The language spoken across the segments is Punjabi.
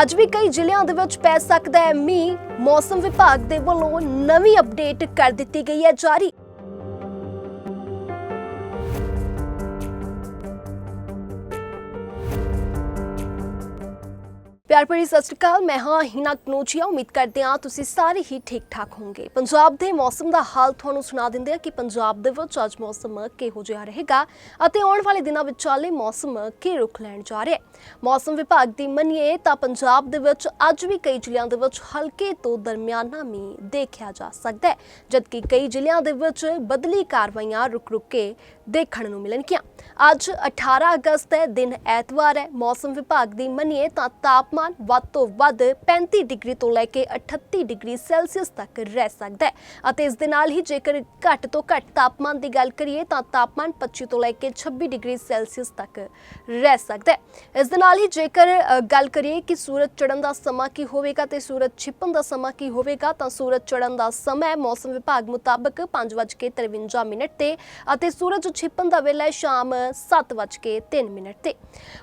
ਅੱਜ ਵੀ ਕਈ ਜ਼ਿਲ੍ਹਿਆਂ ਦੇ ਵਿੱਚ ਪੈ ਸਕਦਾ ਹੈ ਮੀਂਹ। ਮੌਸਮ ਵਿਭਾਗ ਦੇ ਵੱਲੋਂ ਨਵੀਂ ਅਪਡੇਟ ਕਰ ਦਿੱਤੀ ਗਈ ਹੈ ਜਾਰੀ। ਪਿਆਰ ਭਰੀ ਸਤਿ ਸ਼੍ਰੀ ਅਕਾਲ, ਮੈਂ ਹਾਂ ਹਿਨਾ ਕਨੋਚੀਆ ਉਮੀਦ ਕਰਦੇ ਹਾਂ ਤੁਸੀਂ ਸਾਰੇ ਹੀ ਠੀਕ ਠਾਕ ਹੋਵੋਗੇ। ਪੰਜਾਬ ਦੇ ਮੌਸਮ ਦਾ ਹਾਲ ਤੁਹਾਨੂੰ ਸੁਣਾ ਦਿੰਦੇ ਆ ਕਿ ਪੰਜਾਬ ਦੇ ਵਿੱਚ ਅੱਜ ਮੌਸਮ ਕਿਹੋ ਜਿਹਾ ਰਹੇਗਾ ਅਤੇ ਆਉਣ ਵਾਲੇ ਦਿਨਾਂ ਵਿੱਚ ਚਾਲੇ ਮੌਸਮ ਕੀ ਰੁਖ ਲੈਣ ਜਾ ਰਿਹਾ ਹੈ। ਮੌਸਮ ਵਿਭਾਗ ਦੀ ਮੰਨੀਏ ਤਾਂ ਪੰਜਾਬ ਦੇ ਵਿੱਚ ਅੱਜ ਵੀ ਕਈ ਜ਼ਿਲ੍ਹਿਆਂ ਦੇ ਵਿੱਚ ਹਲਕੇ ਤੋਂ ਦਰਮਿਆਨਾ ਮੀਂਹ ਦੇਖਿਆ ਜਾ ਸਕਦਾ ਹੈ, ਜਦਕਿ ਕਈ ਜ਼ਿਲ੍ਹਿਆਂ ਦੇ ਵਿੱਚ ਬਦਲੀ ਕਾਰਵਾਈਆਂ ਰੁਕ ਰੁਕ ਕੇ ਦੇਖਣ ਨੂੰ ਮਿਲਣਗੀਆਂ। ਅੱਜ 18 ਅਗਸਤ ਹੈ, ਦਿਨ ਐਤਵਾਰ ਹੈ। ਮੌਸਮ ਵਿਭਾਗ ਦੀ ਮੰਨੀਏ ਤਾਂ ਤਾਪਮਾਨ ਵੱਧ ਤੋਂ ਵੱਧ 35 ਡਿਗਰੀ ਤੋਂ ਲੈ ਕੇ 38 ਡਿਗਰੀ ਸੈਲਸੀਅਸ ਤੱਕ ਰਹਿ ਸਕਦਾ ਹੈ। ਅਤੇ ਇਸ ਦੇ ਨਾਲ ਹੀ ਜੇਕਰ ਘੱਟ ਤੋਂ ਘੱਟ ਤਾਪਮਾਨ ਦੀ ਗੱਲ ਕਰੀਏ ਤਾਂ ਤਾਪਮਾਨ 25 ਤੋਂ ਲੈ ਕੇ 26 ਡਿਗਰੀ ਸੈਲਸੀਅਸ ਤੱਕ ਰਹਿ ਸਕਦਾ ਹੈ। ਇਸ ਦੇ ਨਾਲ ਹੀ ਜੇਕਰ ਗੱਲ ਕਰੀਏ ਕਿ ਸੂਰਜ ਚੜ੍ਹਨ ਦਾ ਸਮਾਂ ਕੀ ਹੋਵੇਗਾ ਤੇ ਸੂਰਜ ਛਿਪਣ ਦਾ ਸਮਾਂ ਕੀ ਹੋਵੇਗਾ ਤਾਂ ਸੂਰਜ ਚੜ੍ਹਨ ਦਾ ਸਮਾਂ ਮੌਸਮ ਵਿਭਾਗ ਮੁਤਾਬਕ 5:53 ਮਿੰਟ ਤੇ ਅਤੇ ਸੂਰਜ ਛਿਪਣ ਦਾ ਵੇਲਾ ਹੈ ਸ਼ਾਮ 7:03 ਮਿੰਟ ਤੇ।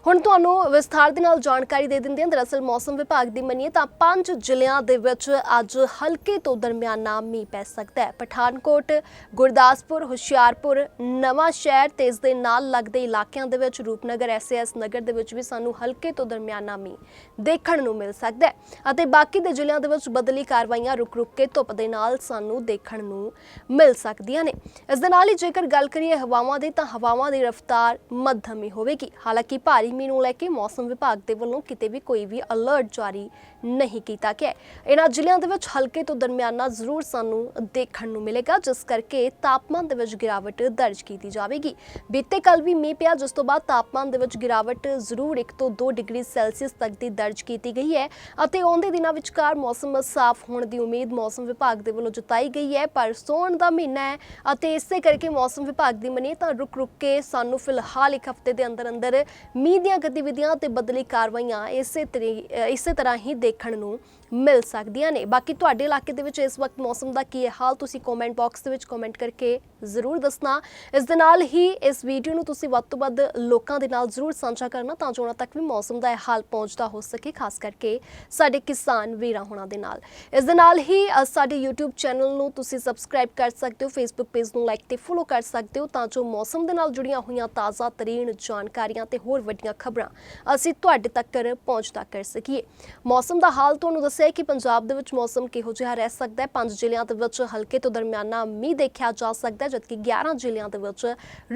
ਹੁਣ ਤੁਹਾਨੂੰ ਵਿਸਥਾਰ ਦੇ ਨਾਲ ਜਾਣਕਾਰੀ ਦੇ ਦਿੰਦੇ ਹਾਂ। ਦਰਅਸਲ ਮੌਸਮ ਵਿਭਾਗ ਦੀ ਮੰਨੀਏ ਤਾਂ ਪੰਜ ਜ਼ਿਲ੍ਹਿਆਂ ਦੇ ਵਿੱਚ ਅੱਜ ਹਲਕੇ ਤੋਂ ਦਰਮਿਆਨਾ ਮੀਂਹ ਪੈ ਸਕਦਾ ਹੈ। ਪਠਾਨਕੋਟ, ਗੁਰਦਾਸਪੁਰ, ਹੁਸ਼ਿਆਰਪੁਰ, ਨਵਾਂ ਸ਼ਹਿਰ ਤੇ ਇਸ ਦੇ ਨਾਲ ਲੱਗਦੇ ਇਲਾਕਿਆਂ ਦੇ ਵਿੱਚ ਰੂਪਨਗਰ ਐਸਐਸ ਨਗਰ ਦੇ ਵਿੱਚ ਵੀ ਸਾਨੂੰ ਹਲਕੇ ਤੋਂ ਦਰਮਿਆਨਾ ਮੀਂਹ ਦੇਖਣ ਨੂੰ ਮਿਲ ਸਕਦਾ ਹੈ ਅਤੇ ਬਾਕੀ ਦੇ ਜ਼ਿਲ੍ਹਿਆਂ ਦੇ ਵਿੱਚ ਬਦਲੀ ਕਾਰਵਾਈਆਂ ਰੁਕ ਰੁਕ ਕੇ ਧੁੱਪ ਦੇ ਨਾਲ ਸਾਨੂੰ ਦੇਖਣ ਨੂੰ ਮਿਲ ਸਕਦੀਆਂ ਨੇ। ਇਸ ਦੇ ਨਾਲ ਹੀ ਜੇਕਰ ਗੱਲ ਕਰੀਏ ਹਵਾਵਾਂ ਦੀ ਤਾਂ ਹਵਾਵਾਂ ਦੀ ਰਫ਼ਤਾਰ ਮੱਧਮ ਹੀ ਹੋਵੇਗੀ। ਹਾਲਾਂਕਿ ਭਾਰੀ ਮੀਂਹ ਨੂੰ ਲੈ ਕੇ ਮੌਸਮ ਵਿਭਾਗ ਦੇ ਵੱਲੋਂ ਕਿਤੇ ਵੀ ਕੋਈ ਵੀ ਅਲਰਟ ਜਾਰੀ ਨਹੀਂ ਕੀਤਾ ਗਿਆ ਇਹਨਾਂ ਜ਼ਿਲ੍ਹਿਆਂ ਦੇ ਵਿੱਚ ਹਲਕੇ ਤੋਂ ਦਰਮਿਆਨਾ ਜ਼ਰੂਰ ਸਾਨੂੰ ਦੇਖਣ ਨੂੰ ਮਿਲੇਗਾ, ਜਿਸ ਕਰਕੇ ਤਾਪਮਾਨ ਦੇ ਵਿੱਚ ਗਿਰਾਵਟ ਦਰਜ ਕੀਤੀ ਜਾਵੇਗੀ। ਬੀਤੇ ਕੱਲ ਵੀ ਮੀਂਹ ਪਿਆ, ਜਿਸ ਤੋਂ ਬਾਅਦ ਤਾਪਮਾਨ ਦੇ ਵਿੱਚ ਗਿਰਾਵਟ ਜ਼ਰੂਰ 1 ਤੋਂ 2 ਡਿਗਰੀ ਸੈਲਸੀਅਸ ਤੱਕ ਦੀ ਦਰਜ ਕੀਤੀ ਗਈ ਹੈ ਅਤੇ ਆਉਂਦੇ ਦਿਨਾਂ ਵਿਚਕਾਰ ਮੌਸਮ ਸਾਫ਼ ਹੋਣ ਦੀ ਉਮੀਦ ਮੌਸਮ ਵਿਭਾਗ ਦੇ ਵੱਲੋਂ ਜਤਾਈ ਗਈ ਹੈ। ਪਰ ਸੌਣ ਦਾ ਮਹੀਨਾ ਹੈ ਅਤੇ ਇਸੇ ਕਰਕੇ ਮੌਸਮ ਵਿਭਾਗ ਦੀ ਮੰਨੀਏ ਤਾਂ ਰੁਕ ਰੁਕ ਕੇ ਸਾਨੂੰ ਫਿਲਹਾਲ ਇੱਕ ਹਫ਼ਤੇ ਦੇ ਅੰਦਰ ਅੰਦਰ ਮੀਂਹ ਦੀਆਂ ਗਤੀਵਿਧੀਆਂ ਤੇ ਬਦਲੀ ਕਾਰਵਾਈਆਂ ਇਸੇ ਤਰੀ ਇਸੇ ਤਰ੍ਹਾਂ ਹੀ ਦੇਖਣ ਨੂੰ ਮਿਲ ਸਕਦੀਆਂ ਨੇ। ਬਾਕੀ ਤੁਹਾਡੇ ਇਲਾਕੇ ਦੇ ਵਿੱਚ ਇਸ ਵਕਤ ਮੌਸਮ ਦਾ ਕੀ ਹੈ ਹਾਲ, ਤੁਸੀਂ ਕਮੈਂਟ ਬਾਕਸ ਦੇ ਵਿੱਚ ਕਮੈਂਟ ਕਰਕੇ ਜ਼ਰੂਰ ਦੱਸਣਾ। ਇਸ ਦੇ ਨਾਲ ਹੀ ਇਸ ਵੀਡੀਓ ਨੂੰ ਤੁਸੀਂ ਵੱਧ ਤੋਂ ਵੱਧ ਲੋਕਾਂ ਦੇ ਨਾਲ ਜ਼ਰੂਰ ਸਾਂਝਾ ਕਰਨਾ, ਤਾਂ ਜੋ ਉਹਨਾਂ ਤੱਕ ਵੀ ਮੌਸਮ ਦਾ ਇਹ ਹਾਲ ਪਹੁੰਚਦਾ ਹੋ ਸਕੇ, ਖਾਸ ਕਰਕੇ ਸਾਡੇ ਕਿਸਾਨ ਵੀਰਾਂ ਹੋਣਾ ਦੇ ਨਾਲ। ਇਸ ਦੇ ਨਾਲ ਹੀ ਸਾਡੇ YouTube ਚੈਨਲ ਨੂੰ ਤੁਸੀਂ ਸਬਸਕ੍ਰਾਈਬ ਕਰ ਸਕਦੇ ਹੋ, Facebook ਪੇਜ ਨੂੰ ਲਾਈਕ ਤੇ ਫੋਲੋ ਕਰ ਸਕਦੇ ਹੋ, ਤਾਂ ਜੋ ਮੌਸਮ ਦੇ ਨਾਲ ਜੁੜੀਆਂ ਹੋਈਆਂ ਤਾਜ਼ਾ ਤਰੀਨ ਜਾਣਕਾਰੀਆਂ ਤੇ ਹੋਰ ਵੱਡੀਆਂ ਖਬਰਾਂ ਅਸੀਂ ਤੁਹਾਡੇ ਤੱਕ ਪਹੁੰਚਦਾ ਕਰ ਸਕੀਏ ਮੌਸਮ ਦਾ ਹਾਲ ਤੁਹਾਨੂੰ ਦੱਸਿਆ ਕਿ ਪੰਜਾਬ ਦੇ ਵਿੱਚ ਮੌਸਮ ਕਿਹੋ ਜਿਹਾ ਰਹਿ ਸਕਦਾ ਹੈ। ਪੰਜ ਜ਼ਿਲ੍ਹਿਆਂ ਦੇ ਵਿੱਚ ਹਲਕੇ ਤੋਂ ਦਰਮਿਆਨਾ ਮੀਂਹ ਦੇਖਿਆ ਜਾ ਸਕਦਾ ਹੈ, ਜਦਕਿ 11 ਜ਼ਿਲ੍ਹਿਆਂ ਦੇ ਵਿੱਚ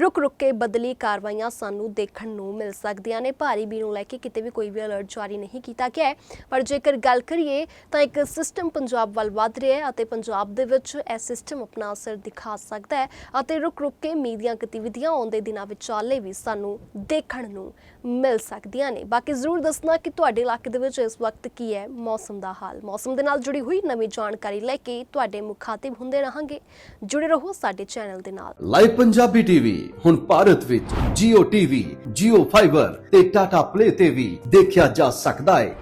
ਰੁਕ ਰੁਕ ਕੇ ਬਦਲੀ ਕਾਰਵਾਈਆਂ ਸਾਨੂੰ ਦੇਖਣ ਨੂੰ ਮਿਲ ਸਕਦੀਆਂ ਨੇ। ਭਾਰੀ ਮੀਂਹ ਨੂੰ ਲੈ ਕੇ ਕਿਤੇ ਵੀ ਕੋਈ ਵੀ ਅਲਰਟ ਜਾਰੀ ਨਹੀਂ ਕੀਤਾ ਗਿਆ ਹੈ। ਪਰ ਜੇਕਰ ਗੱਲ ਕਰੀਏ, ਤਾਂ ਇੱਕ ਸਿਸਟਮ ਪੰਜਾਬ ਵੱਲ ਵੱਧ ਰਿਹਾ ਹੈ ਅਤੇ ਪੰਜਾਬ ਦੇ ਵਿੱਚ ਇਹ ਸਿਸਟਮ ਆਪਣਾ ਅਸਰ ਦਿਖਾ ਸਕਦਾ ਹੈ ਅਤੇ ਰੁਕ ਰੁਕ ਕੇ ਮੀਂਹ ਦੀਆਂ ਗਤੀਵਿਧੀਆਂ ਆਉਂਦੇ ਦਿਨਾਂ ਵਿਚਾਲੇ ਵੀ ਸਾਨੂੰ ਦੇਖਣ ਨੂੰ ਮਿਲ ਸਕਦੀਆਂ ਨੇ। ਬਾਕੀ ਜ਼ਰੂਰ ਦੱਸਣਾ ਕਿ ਤੁਹਾਡੇ ਇਲਾਕੇ ਦੇ ਵਿੱਚ ਇਸ ਵਕਤ ਕੀ ਹੈ ਮੌਸਮ ਦਾ ਹਾਲ? ਮੌਸਮ ਦੇ ਨਾਲ ਜੁੜੀ ਹੋਈ ਨਵੀਂ ਜਾਣਕਾਰੀ ਲੈ ਕੇ ਤੁਹਾਡੇ ਮੁਖਾਤਿਬ ਹੁੰਦੇ ਰਹਾਂਗੇ। ਜੁੜੇ ਰਹੋ ਸਾਡੇ ਚੈਨਲ ਦੇ ਨਾਲ। ਲਾਈਵ ਪੰਜਾਬੀ ਟੀਵੀ ਹੁਣ ਭਾਰਤ ਵਿੱਚ Jio TV, Jio Fiber ਤੇ Tata Play ਤੇ ਵੀ ਦੇਖਿਆ ਜਾ ਸਕਦਾ ਹੈ।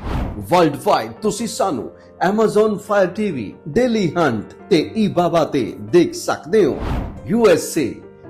ਵਰਲਡ ਵਾਈਡ ਤੁਸੀਂ ਸਾਨੂੰ Amazon Fire TV, Daily Hunt ਤੇ eBaba ਤੇ ਦੇਖ ਸਕਦੇ ਹੋ। USA,